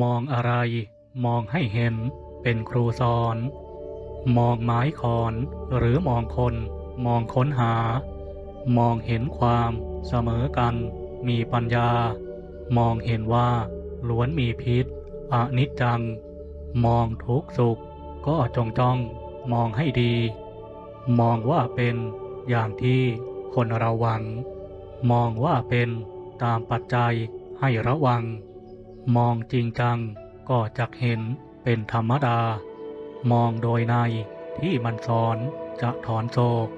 มองอะไร มองให้เห็น เป็นครูสอน มองไม้คอน หรือมองคน มองค้นหา มองเห็นความเสมอกัน มีปัญญา มองเห็นว่าล้วนมีพิษอนิจจัง มองทุกสุข ก็จงจ้อง มองให้ดี มองว่าเป็นอย่างที่คนเราหวัง มองว่าเป็นตามปัจจัยให้ระวัง มองจริงจังก็จักเห็นเป็นธรรมดา มองโดยในที่มันสอนจะถอนโศก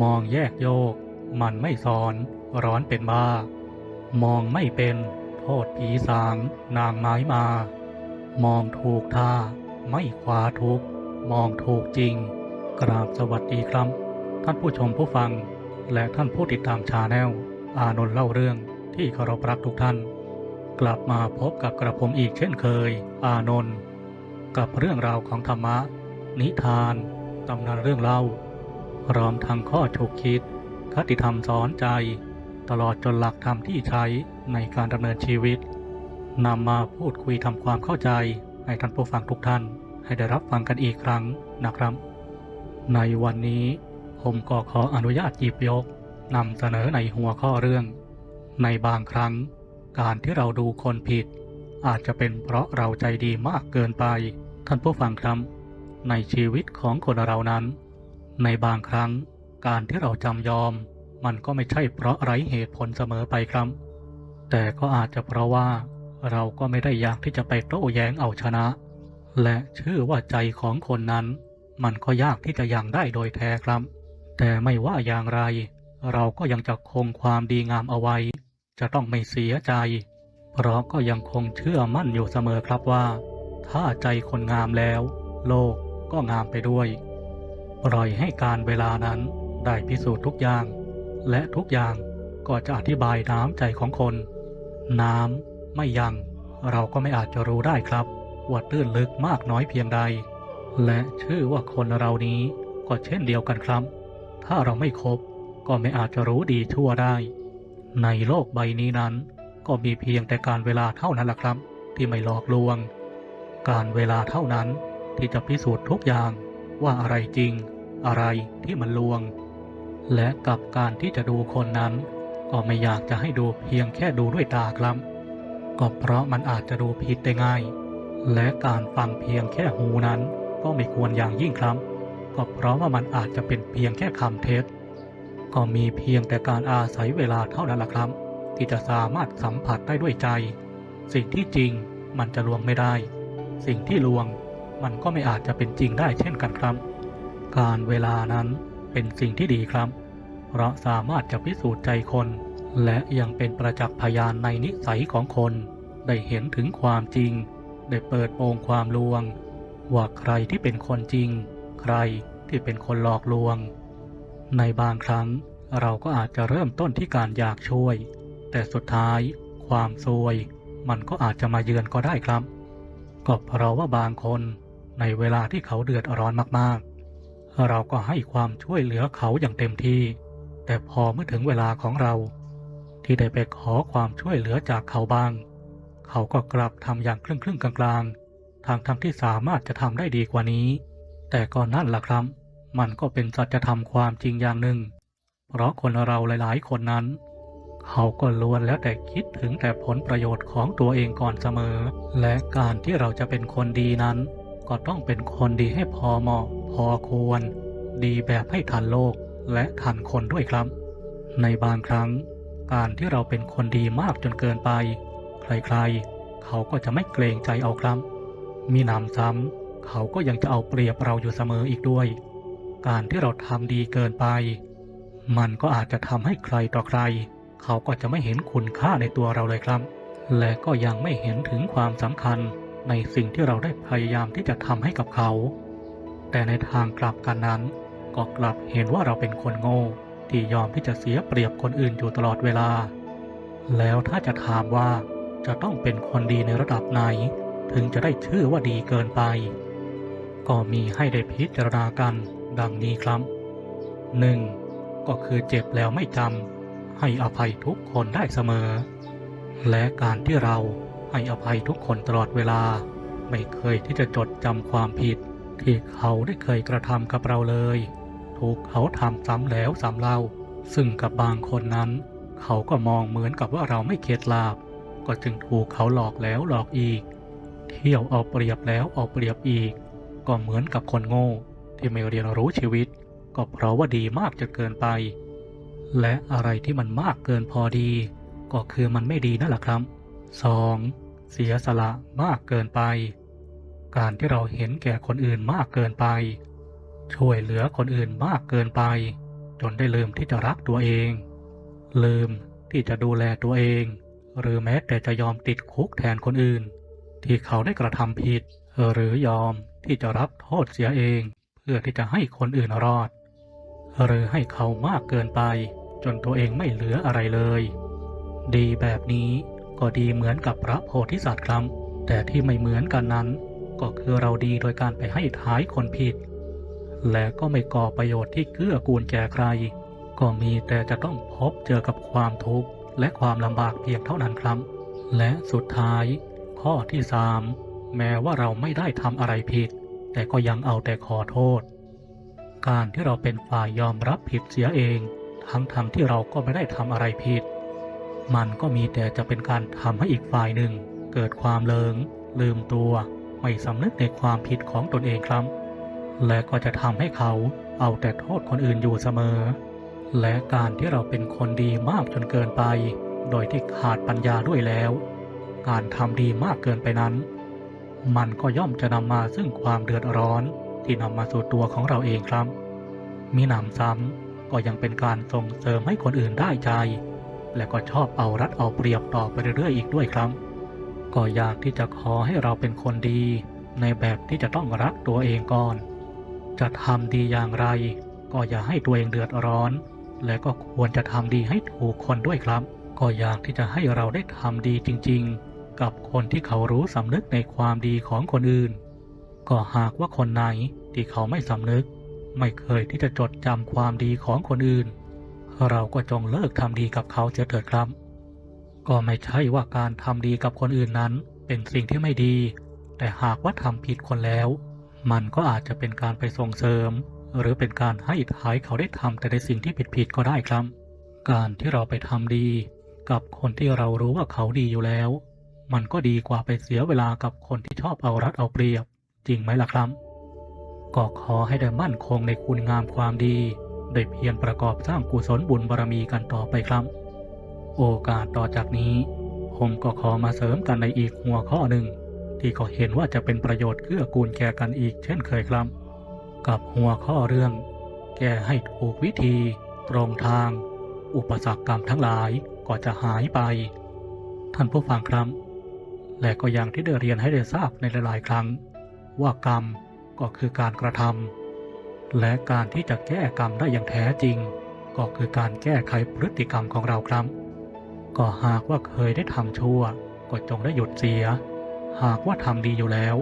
มองแยกโยก มันไม่สอนร้อนเป็นบ้า มองไม่เป็นโทษผีสางนางไม้มา มองถูกท่าไม่ขวาทุก มองถูกจริง กราบสวัสดีครับ ท่านผู้ชมผู้ฟัง และท่านผู้ติดตามชาแนลอานนท์เล่าเรื่องที่เคารพรักทุกท่าน กลับมาพบกับกระผมอีกเช่นเคย อานนท์กับเรื่องราวของธรรมะ นิทานตำนานเรื่องเล่าพร้อมทั้งข้อฉกคิด คติธรรมสอนใจ ตลอดจนหลักธรรมที่ใช้ในการดำเนินชีวิตนำมาพูดคุยทำความเข้าใจ ให้ท่านผู้ฟังทุกท่าน ให้ได้รับฟังกันอีกครั้งนะครับ ในวันนี้ผมก็ขออนุญาตหยิบยกนำเสนอในหัวข้อเรื่อง ในบางครั้ง การที่เราดูคนผิด อาจจะเป็นเพราะเราใจดีมากเกินไป ท่านผู้ฟังครับ ในชีวิตของคนเรานั้น ในบางครั้ง การที่เราจำยอม มันก็ไม่ใช่เพราะไร้เหตุผลเสมอไปครับ แต่ก็อาจจะเพราะว่า เราก็ไม่ได้อยากที่จะไปโต้แย้งเอาชนะ และเชื่อว่าใจของคนนั้น มันก็ยากที่จะยังได้โดยแท้ครับ แต่ไม่ว่าอย่างไร เราก็ยังจะคงความดีงามเอาไว้ จะต้องไม่เสียใจ เพราะก็ยังคงเชื่อมั่นอยู่เสมอครับว่า ถ้าใจคนงามแล้ว โลกก็งามไปด้วย ปล่อยให้การเวลานั้นได้พิสูจน์ทุกอย่าง และทุกอย่างก็จะอธิบายน้ำใจของคน น้ำไม่ยัง เราก็ไม่อาจจะรู้ได้ครับ ว่าตื้นลึกมากน้อยเพียงใด และชื่อว่าคนเรานี้ก็เช่นเดียวกันครับ ถ้าเราไม่คบก็ไม่อาจจะรู้ดีชั่วได้ ในโลกใบนี้นั้น ก็มีเพียงแต่การเวลาเท่านั้นแหละครับ ที่ไม่หลอกลวง การเวลาเท่านั้นที่จะพิสูจน์ทุกอย่างว่าอะไรจริง อะไรที่มันลวง และกับการที่จะดูคนนั้น ก็ไม่อยากจะให้ดูเพียงแค่ดูด้วยตาครับ ก็เพราะมันอาจจะดูผิดได้ง่าย และการฟังเพียงแค่หูนั้น ก็ไม่ควรอย่างยิ่งครับ ก็เพราะว่ามันอาจจะเป็นเพียงแค่คำเท็จ ก็มีเพียงแต่การอาศัยเวลาเท่านั้นละครับ ที่จะสามารถสัมผัสได้ด้วยใจ สิ่งที่จริงมันจะลวงไม่ได้ สิ่งที่ลวงมันก็ไม่อาจจะเป็นจริงได้เช่นกันครับ การเวลานั้นเป็นสิ่งที่ดีครับ เพราะสามารถจะพิสูจน์ใจคน และยังเป็นประจักษ์พยานในนิสัยของคน ได้เห็นถึงความจริง ได้เปิดโปงความลวง ว่าใครที่เป็นคนจริง ใครที่เป็นคนหลอกลวง ในบางครั้งเราก็อาจจะเริ่มต้นที่การอยากช่วย แต่สุดท้าย ความซวย มันก็อาจจะมาเยือนก็ได้ครับก็เพราะว่าบางคนในเวลาที่เขาเดือดร้อนมากๆ เราก็ให้ความช่วยเหลือเขาอย่างเต็มที่ แต่พอเมื่อถึงเวลาของเรา ที่ได้ไปขอความช่วยเหลือจากเขาบ้าง เขาก็กลับทำอย่างครึ่งๆกลางๆ ทางทำที่สามารถจะทำได้ดีกว่านี้ แต่ก็นั่นแหละครับ มันก็เป็นสัจธรรมความจริงอย่างหนึ่ง เพราะคนเราหลายๆ คนนั้น เขาก็ล้วนแล้วแต่คิดถึงแต่ผลประโยชน์ของตัวเองก่อนเสมอ และการที่เราจะเป็นคนดีนั้น ก็ต้องเป็นคนดีให้พอเหมาะ พอควร ดีแบบให้ทันโลกและทันคนด้วยครับ ในบางครั้ง การที่เราเป็นคนดีมากจนเกินไป ใครๆ เขาก็จะไม่เกรงใจเอาครับ มีหนำซ้ำเขาก็ยังจะเอาเปรียบเราอยู่เสมออีกด้วย การที่เราทำดีเกินไป มันก็อาจจะทำให้ใครต่อใคร เขาก็จะไม่เห็นคุณค่าในตัวเราเลยครับ และก็ยังไม่เห็นถึงความสำคัญในสิ่งที่เราได้พยายามที่จะทำให้กับเขา แต่ในทางกลับกันนั้น ก็กลับเห็นว่าเราเป็นคนโง่ ที่ยอมที่จะเสียเปรียบคนอื่นอยู่ตลอดเวลา แล้วถ้าจะถามว่าจะต้องเป็นคนดีในระดับไหน ถึงจะได้ชื่อว่าดีเกินไป ก็มีให้ได้พิจารณากัน ดังนี้ครับ 1. ก็คือเจ็บแล้วไม่จำให้อภัยทุกคนได้เสมอ และการที่เราให้อภัยทุกคนตลอดเวลา ไม่เคยที่จะจดจำความผิด ที่เขาได้เคยกระทำกับเราเลย ถูกเขาทำซ้ำแล้วซ้ำเล่า ซึ่งกับบางคนนั้น เขาก็มองเหมือนกับว่าเราไม่เข็ดลาบ ก็จึงถูกเขาหลอกแล้วหลอกอีก เที่ยวเอาเปรียบแล้วเอาเปรียบอีก ก็เหมือนกับคนโง่ ที่ไม่เรียนรู้ชีวิต ก็เพราะว่าดีมากจนเกินไป และอะไรที่มันมากเกินพอดี ก็คือมันไม่ดีนั่นแหละครับ 2. เสียสละมากเกินไป การที่เราเห็นแก่คนอื่นมากเกินไป ช่วยเหลือคนอื่นมากเกินไป จนได้ลืมที่จะรักตัวเอง ลืมที่จะดูแลตัวเอง หรือแม้แต่จะยอมติดคุกแทนคนอื่น ที่เขาได้กระทำผิด หรือยอมที่จะรับโทษเสียเอง พื่อที่จะให้คนอื่นรอด หรือให้เขามากเกินไป จนตัวเองไม่เหลืออะไรเลย ดีแบบนี้ก็ดีเหมือนกับพระโพธิสัตว์ครับ แต่ที่ไม่เหมือนกันนั้น ก็คือเราดีโดยการไปให้ท้ายคนผิด และก็ไม่ก่อประโยชน์ที่เกื้อกูลแก่ใคร ก็มีแต่จะต้องพบเจอกับความทุกข์และความลำบากเพียงเท่านั้นครับ และสุดท้าย ข้อที่สามแม้ว่าเราไม่ได้ทำอะไรผิด แต่ก็ยังเอาแต่ขอโทษ การที่เราเป็นฝ่ายยอมรับผิดเสียเอง ทั้งทงที่เราก็ไม่ได้ทำอะไรผิด มันก็มีแต่จะเป็นการทำให้อีกฝ่ายหนึ่ง เกิดความเลิง ลืมตัว ไม่สำนึกในความผิดของตนเองครับ และก็จะทำให้เขาเอาแต่โทษคนอื่นอยู่เสมอ และการที่เราเป็นคนดีมากจนเกินไป โดยที่ขาดปัญญาด้วยแล้ว การทำดีมากเกินไปนั้น มันก็ย่อมจะนำมาซึ่งความเดือดร้อนที่นำมาสู่ตัวของเราเองครับ มีหนำซ้ำก็ยังเป็นการส่งเสริมให้คนอื่นได้ใจ และก็ชอบเอารัดเอาเปรียบต่อไปเรื่อยๆอีกด้วยครับ ก็อยากที่จะขอให้เราเป็นคนดี ในแบบที่จะต้องรักตัวเองก่อน จะทำดีอย่างไร ก็อย่าให้ตัวเองเดือดร้อน และก็ควรจะทำดีให้ถูกคนด้วยครับ ก็อยากที่จะให้เราได้ทำดีจริง ๆ กับคนที่เขารู้สำนึกในความดีของคนอื่น ก็หากว่าคนไหนที่เขาไม่สำนึก ไม่เคยที่จะจดจำความดีของคนอื่น เราก็จงเลิกทำดีกับเขาเสียเถิดครับ ก็ไม่ใช่ว่าการทำดีกับคนอื่นนั้น เป็นสิ่งที่ไม่ดี แต่หากว่าทำผิดคนแล้ว มันก็อาจจะเป็นการไปส่งเสริม หรือเป็นการให้อิท้ายเขาได้ทำแต่ในสิ่งที่ผิดๆก็ได้ครับ การที่เราไปทำดีกับคนที่เรารู้ว่าเขาดีอยู่แล้ว มันก็ดีกว่าไปเสียเวลากับคนที่ชอบเอารัดเอาเปรียบ จริงไหมล่ะครับ ก็ขอให้ได้มั่นคงในคุณงามความดี ได้เพียรประกอบสร้างกุศลบุญบารมีกันต่อไปครับ โอกาสต่อจากนี้ ผมก็ขอมาเสริมกันในอีกหัวข้อหนึ่ง ที่ก็เห็นว่าจะเป็นประโยชน์เกื้อกูลแก่กันอีกเช่นเคยครับ กับหัวข้อเรื่อง แก้ให้ถูกวิธี ตรงทาง อุปสรรคกรรมทั้งหลายก็จะหายไป ท่านผู้ฟังครับ และก็อย่างที่ได้เรียนให้ได้ทราบในหลาย ๆ ครั้ง ว่ากรรมก็คือการกระทำและการที่จะแก้กรรมได้อย่างแท้จริง ก็คือการแก้ไขพฤติกรรมของเราครับ ก็หากว่าเคยได้ทำชั่ว ก็จงได้หยุดเสีย หากว่าทำดีอยู่แล้ว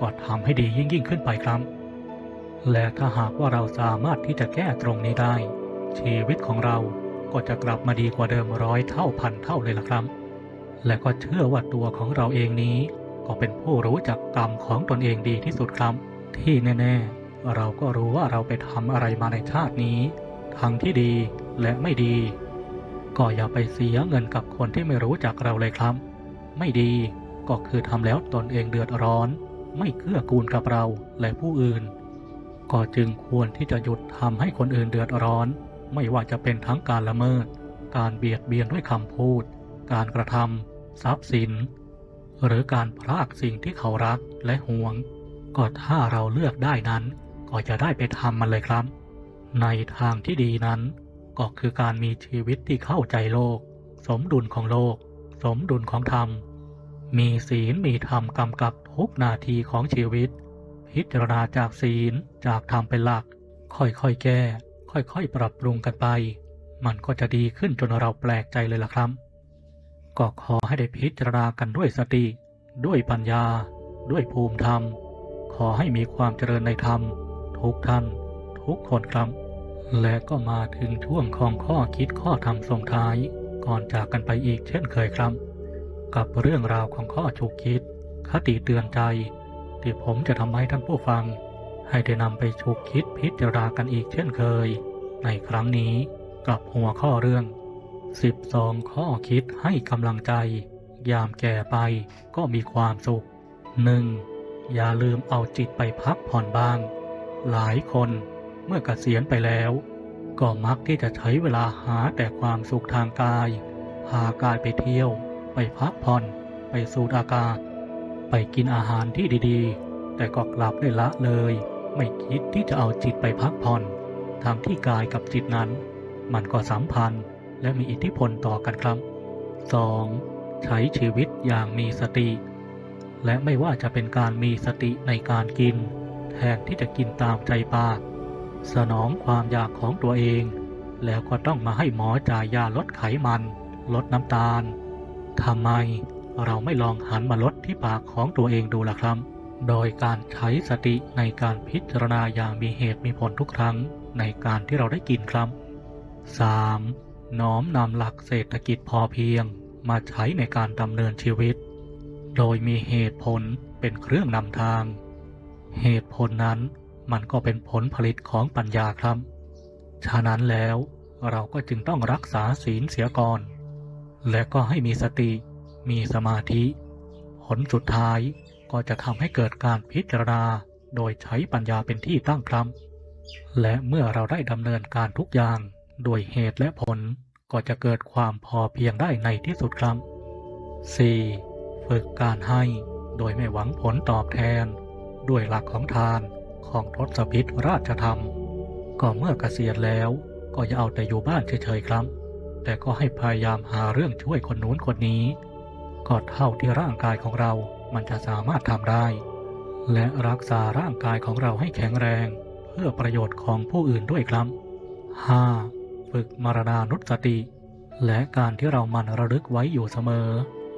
ก็ทำให้ดียิ่งยิ่งขึ้นไปครับ และถ้าหากว่าเราสามารถที่จะแก้ตรงนี้ได้ ชีวิตของเราก็จะกลับมาดีกว่าเดิมร้อยเท่าพันเท่าเลยล่ะครับ และก็เชื่อว่าตัวของเราเองนี้ ก็เป็นผู้รู้จักกรรมของตนเองดีที่สุดครับ ที่แน่ ๆ เราก็รู้ว่าเราไปทำอะไรมาในชาตินี้ ทั้งที่ดีและไม่ดี ก็อย่าไปเสียเงินกับคนที่ไม่รู้จักเราเลยครับ ไม่ดีก็คือทำแล้วตนเองเดือดร้อน ไม่เกื้อกูลกับเราและผู้อื่น ก็จึงควรที่จะหยุดทำให้คนอื่นเดือดร้อน ไม่ว่าจะเป็นทั้งการละเมิด การเบียดเบียนด้วยคำพูด การกระทำทรัพย์สิน หรือการพรากสิ่งที่เขารักและหวง ก็ถ้าเราเลือกได้นั้น ก็จะได้ไปทำมันเลยครับ ในทางที่ดีนั้น ก็คือการมีชีวิตที่เข้าใจโลก สมดุลของโลก สมดุลของธรรม มีศีลมีธรรมกำกับทุกนาทีของชีวิต พิจารณาจากศีลจากธรรมเป็นหลัก ค่อยๆแก้ ค่อยๆปรับปรุงกันไป มันก็จะดีขึ้นจนเราแปลกใจเลยล่ะครับ ก็ขอให้ได้พิจารณากันด้วยสติ ด้วยปัญญา ด้วยภูมิธรรม ขอให้มีความเจริญในธรรม ทุกท่าน ทุกคนครับ และก็มาถึงช่วงของข้อคิดข้อธรรมส่งท้าย ก่อนจากกันไปอีกเช่นเคยครับ กับเรื่องราวของข้อฉุกคิด คติเตือนใจ ที่ผมจะทำให้ท่านผู้ฟัง ให้ได้นำไปฉุกคิดพิจารณากันอีกเช่นเคย ในครั้งนี้กับหัวข้อเรื่อง 12 ข้อคิดให้กำลังใจ ยามแก่ไปก็มีความสุข 1. อย่าลืมเอาจิตไปพักผ่อนบ้าง หลายคนเมื่อกเกษียณไปแล้ว ก็มักที่จะใช้เวลาหาแต่ความสุขทางกายพากายไปเที่ยว ไปพักผ่อน ไปสูดอากาศ ไปกินอาหารที่ดีๆ แต่ก็กลับได้ละเลย ไม่คิดที่จะเอาจิตไปพักผ่อนทางที่กายกับจิตนั้น มันก็สัมพันธ์ และมีอิทธิพลต่อกันครับ 2. ใช้ชีวิตอย่างมีสติ และไม่ว่าจะเป็นการมีสติในการกิน แทนที่จะกินตามใจปาก สนองความอยากของตัวเอง แล้วก็ต้องมาให้หมอจ่ายยาลดไขมัน ลดน้ำตาลทำไมเราไม่ลองหันมาลดที่ปากของตัวเองดูล่ะครับ โดยการใช้สติในการพิจารณาอย่างมีเหตุมีผลทุกครั้งในการที่เราได้กินครับ 3. น้อมนำหลักเศรษฐกิจพอเพียงมาใช้ในการดำเนินชีวิต โดยมีเหตุผลเป็นเครื่องนำทาง เหตุผลนั้นมันก็เป็นผลผลิตของปัญญาครับ ฉะนั้นแล้วเราก็จึงต้องรักษาศีลเสียก่อน และก็ให้มีสติ มีสมาธิ ผลสุดท้ายก็จะทำให้เกิดการพิจารณาโดยใช้ปัญญาเป็นที่ตั้งครับ และเมื่อเราได้ดำเนินการทุกอย่าง โดยเหตุและผลก็จะเกิดความพอเพียงได้ในที่สุดครับ 4. ฝึกการให้โดยไม่หวังผลตอบแทน ด้วยหลักของทานของทศพิธราชธรรม ก็เมื่อเกษียณแล้วก็อย่าเอาแต่อยู่บ้านเฉยๆครับ แต่ก็ให้พยายามหาเรื่องช่วยคนนู้นคนนี้ ก็เท่าที่ร่างกายของเรา มันจะสามารถทำได้ และรักษาร่างกายของเราให้แข็งแรง เพื่อประโยชน์ของผู้อื่นด้วยครับ 5. ฝึกมรณานุสติ และการที่เรามันระลึกไว้อยู่เสมอ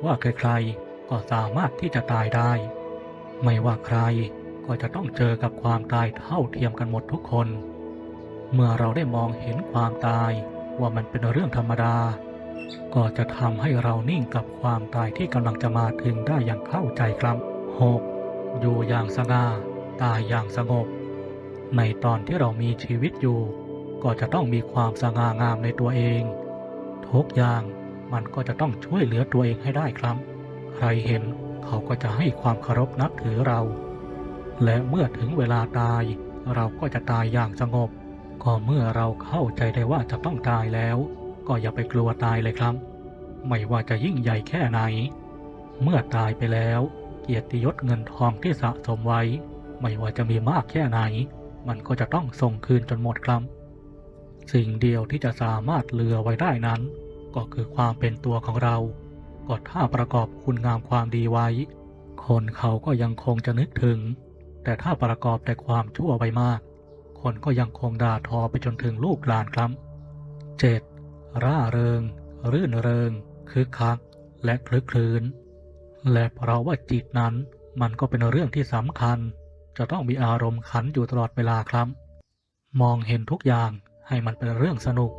ว่าใครๆก็สามารถที่จะตายได้ ไม่ว่าใครก็จะต้องเจอกับความตายเท่าเทียมกันหมดทุกคน เมื่อเราได้มองเห็นความตายว่ามันเป็นเรื่องธรรมดา ก็จะทำให้เรานิ่งกับความตายที่กำลังจะมาถึงได้อย่างเข้าใจครับ 6. อยู่อย่างสง่าตายอย่างสงบ ในตอนที่เรามีชีวิตอยู่ ก็จะต้องมีความสง่างามในตัวเอง ทุกอย่างมันก็จะต้องช่วยเหลือตัวเองให้ได้ครับ ใครเห็นเขาก็จะให้ความเคารพนับถือเรา และเมื่อถึงเวลาตาย เราก็จะตายอย่างสงบ ก็เมื่อเราเข้าใจได้ว่าจะต้องตายแล้ว ก็อย่าไปกลัวตายเลยครับ ไม่ว่าจะยิ่งใหญ่แค่ไหน เมื่อตายไปแล้ว เกียรติยศเงินทองที่สะสมไว้ ไม่ว่าจะมีมากแค่ไหน มันก็จะต้องส่งคืนจนหมดครับ สิ่งเดียวที่จะสามารถเหลือไว้ได้นั้น ก็คือความเป็นตัวของเรา ก็ถ้าประกอบคุณงามความดีไว้ คนเขาก็ยังคงจะนึกถึง แต่ถ้าประกอบแต่ความชั่วไว้มาก คนก็ยังคงด่าทอไปจนถึงลูกหลานครับ 7. ร่าเริง รื่นเริง คึกคัก และคลึกคลื้น และเพราะว่าจิตนั้นมันก็เป็นเรื่องที่สำคัญ จะต้องมีอารมณ์ขันอยู่ตลอดเวลาครับ มองเห็นทุกอย่าง ให้มันเป็นเรื่องสนุก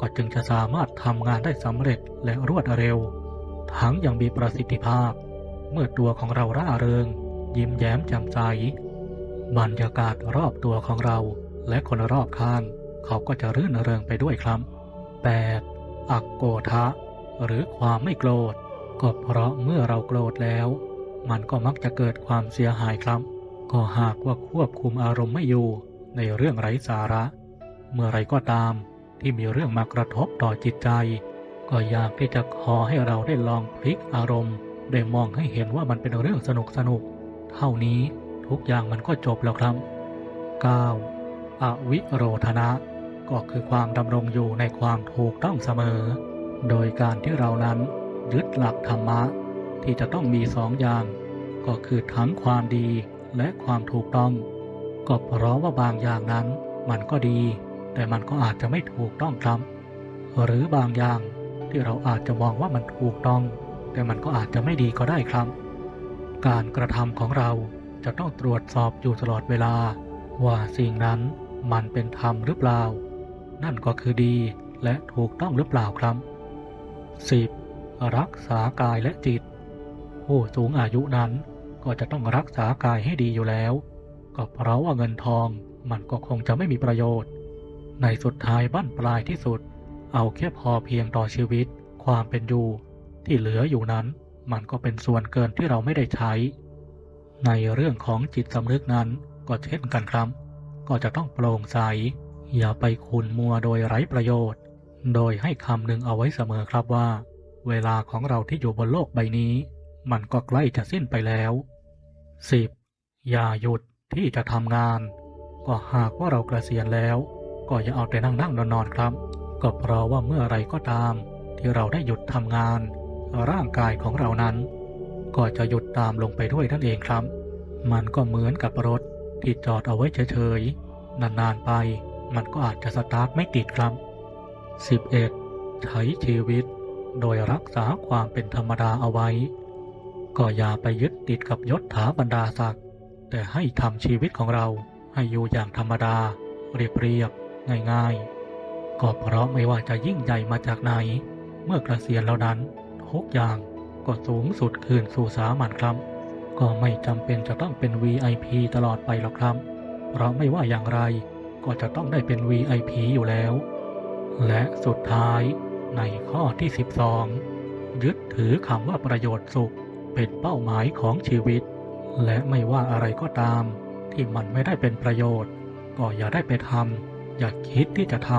ก็จึงจะสามารถทำงานได้สำเร็จและรวดเร็ว ทั้งยังมีประสิทธิภาพ เมื่อตัวของเราร่าเริง ยิ้มแย้มแจ่มใสบรรยากาศรอบตัวของเรา และคนรอบข้าง เขาก็จะรื่นเริงไปด้วยครับ 8. อักโกทะ หรือความไม่โกรธ ก็เพราะเมื่อเราโกรธแล้ว มันก็มักจะเกิดความเสียหายครับ ก็หากว่าควบคุมอารมณ์ไม่อยู่ในเรื่องไร้สาระ เมื่อไรก็ตามที่มีเรื่องมากระทบต่อจิตใจ ก็อยากที่จะขอให้เราได้ลองพลิกอารมณ์ ได้มองให้เห็นว่ามันเป็นเรื่องสนุกสนุก เท่านี้ทุกอย่างมันก็จบแล้วครับ 9. อวิโรธนะ ก็คือความดำรงอยู่ในความถูกต้องเสมอ โดยการที่เรานั้นยึดหลักธรรมะ ที่จะต้องมีสองอย่าง ก็คือทั้งความดีและความถูกต้อง ก็เพราะว่าบางอย่างนั้นมันก็ดี แต่มันก็อาจจะไม่ถูกต้องครับหรือบางอย่างที่เราอาจจะมองว่ามันถูกต้อง แต่มันก็อาจจะไม่ดีก็ได้ครับ การกระทำของเราจะต้องตรวจสอบอยู่ตลอดเวลา ว่าสิ่งนั้นมันเป็นธรรมหรือเปล่า นั่นก็คือดีและถูกต้องหรือเปล่าครับ 10. รักษากายและจิต ผู้สูงอายุนั้นก็จะต้องรักษากายให้ดีอยู่แล้ว ก็เพราะว่าเงินทองมันก็คงจะไม่มีประโยชน์ ในสุดท้ายบั้นปลายที่สุด เอาแค่พอเพียงต่อชีวิต ความเป็นอยู่ ที่เหลืออยู่นั้น มันก็เป็นส่วนเกินที่เราไม่ได้ใช้ ในเรื่องของจิตสำนึกนั้นก็เช่นกันครับ ก็จะต้องโปร่งใส อย่าไปขุนมัวโดยไร้ประโยชน์ โดยให้คำหนึ่งเอาไว้เสมอครับว่า เวลาของเราที่อยู่บนโลกใบนี้ มันก็ใกล้จะสิ้นไปแล้ว 10. อย่าหยุดที่จะทำงาน ก็หากว่าเราเกษียณแล้ว ก็อย่าเอาแต่นั่งนั่งนอนนอนครับ ก็เพราะว่าเมื่อไรก็ตาม ที่เราได้หยุดทำงาน ร่างกายของเรานั้น ก็จะหยุดตามลงไปด้วยนั่นเองครับ มันก็เหมือนกับรถที่จอดเอาไว้เฉยๆ นานๆไป มันก็อาจจะสตาร์ทไม่ติดครับ 11. ใช้ชีวิต โดยรักษาความเป็นธรรมดาเอาไว้ ก็อย่าไปยึดติดกับยศถาบรรดาศักดิ์แต่ให้ทำชีวิตของเราให้อยู่อย่างธรรมดา เรียบเรียบ ง่ายๆ ก็เพราะไม่ว่าจะยิ่งใหญ่มาจากไหน เมื่อกระเกษียณแล้วนั้นทุกอย่างก็สูงสุดคืนสู่สามัญครับ ก็ไม่จำเป็นจะต้องเป็น VIP ตลอดไปหรอกครับ เพราะไม่ว่าอย่างไรก็จะต้องได้เป็น VIP อยู่แล้ว และสุดท้ายในข้อที่ 12 ยึดถือคำว่าประโยชน์สุขเป็นเป้าหมายของชีวิต และไม่ว่าอะไรก็ตาม ที่มันไม่ได้เป็นประโยชน์ ก็อย่าได้ไปทำ อย่าคิดที่จะท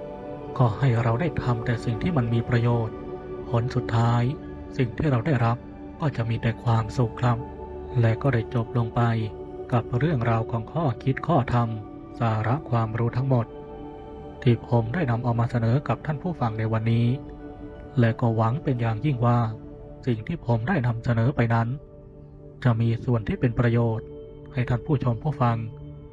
ำก็ให้เราได้ทำแต่สิ่งที่มันมีประโยชน์ ผลสุดท้าย สิ่งที่เราได้รับก็จะมีแต่ความสุขครับ และก็ได้จบลงไปกับเรื่องราวของข้อคิดข้อธรรม สาระความรู้ทั้งหมด ที่ผมได้นำเอามาเสนอกับท่านผู้ฟังในวันนี้ และก็หวังเป็นอย่างยิ่งว่า สิ่งที่ผมได้นำเสนอไปนั้น จะมีส่วนที่เป็นประโยชน์ ให้ท่านผู้ชมผู้ฟัง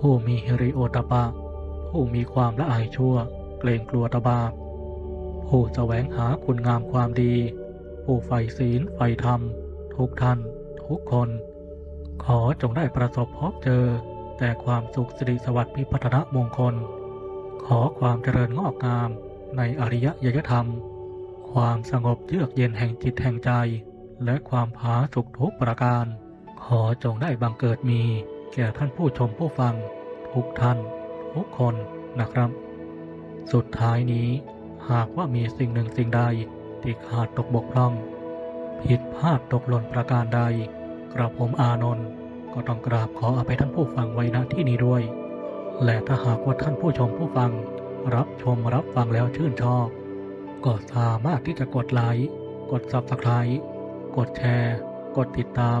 ผู้มีฮิริโอตปะ ผู้มีความละอายชั่ว เกรงกลัวตบาปผู้แสวงหาคุณงามความดี ผู้ใฝ่ศีลใฝ่ธรรม ทุกท่าน ทุกคน ขอจงได้ประสบพบเจอ แต่ความสุขสิริสวัสดิ์พิพัฒนมงคล ขอความเจริญงอกงามในอริยยยธรรม ความสงบเยือกเย็นแห่งจิตแห่งใจ และความผาสุกทุกประการ ขอจงได้บังเกิดมี แก่ท่านผู้ชมผู้ฟัง ทุกท่าน ทุกคนนะครับ สุดท้ายนี้หากว่ามีสิ่งหนึ่งสิ่งใดที่ขาดตกบกพร่อง ผิดพลาดตกหล่นประการใด กระผมอานนท์ก็ต้องกราบขออภัยท่านผู้ฟังไว้ณที่นี้ด้วย และถ้าหากว่าท่านผู้ชมผู้ฟัง รับชมรับฟังแล้วชื่นชอบ ก็สามารถที่จะกดไลค์กด Subscribe กดแชร์ กดติดตาม